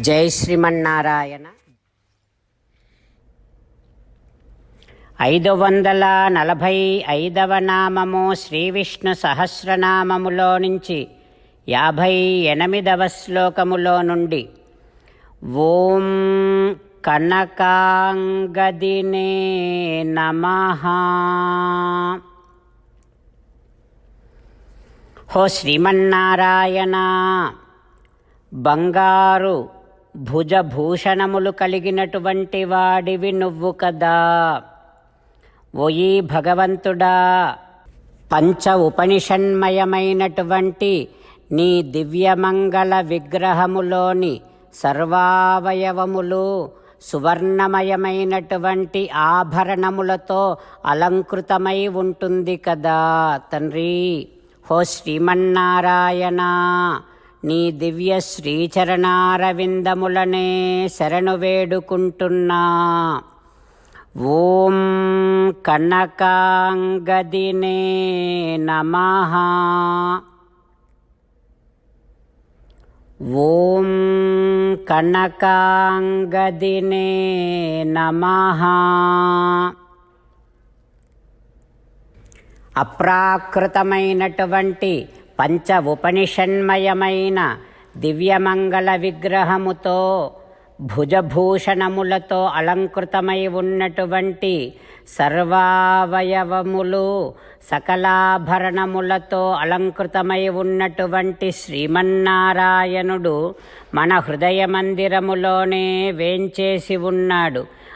జై శ్రీమన్నారాయణ. ఐదు వందల నలభై ఐదవ నామము శ్రీ విష్ణు సహస్రనామములో నుంచి యాభై ఎనిమిదవ శ్లోకములో నుండి ఓం కనకాంగదినే నమ. హో శ్రీమన్నారాయణ బంగారు భుజభూషణములు కలిగినటువంటి వాడివి నువ్వు కదా. ఓయి భగవంతుడా పంచ ఉపనిషన్మయమైనటువంటి నీ దివ్యమంగళ విగ్రహములోని సర్వావయవములు సువర్ణమయమైనటువంటి ఆభరణములతో అలంకృతమై ఉంటుంది కదా తండ్రి. హో శ్రీమన్నారాయణ. నీ దివ్య శ్రీచరణారవిందములనే శరణు వేడుకుంటున్నా. ఓం కనకాంగదినే నమః. ఓం కనకాంగదినే నమః. అప్రాకృతమైనటువంటి పంచ ఉపనిషన్మయమైన దివ్యమంగళ విగ్రహముతో భుజభూషణములతో అలంకృతమై ఉన్నటువంటి సర్వావయవములు సకలాభరణములతో అలంకృతమై ఉన్నటువంటి శ్రీమన్నారాయణుడు మన హృదయ మందిరములోనే వేంచేసి ఉన్నాడు.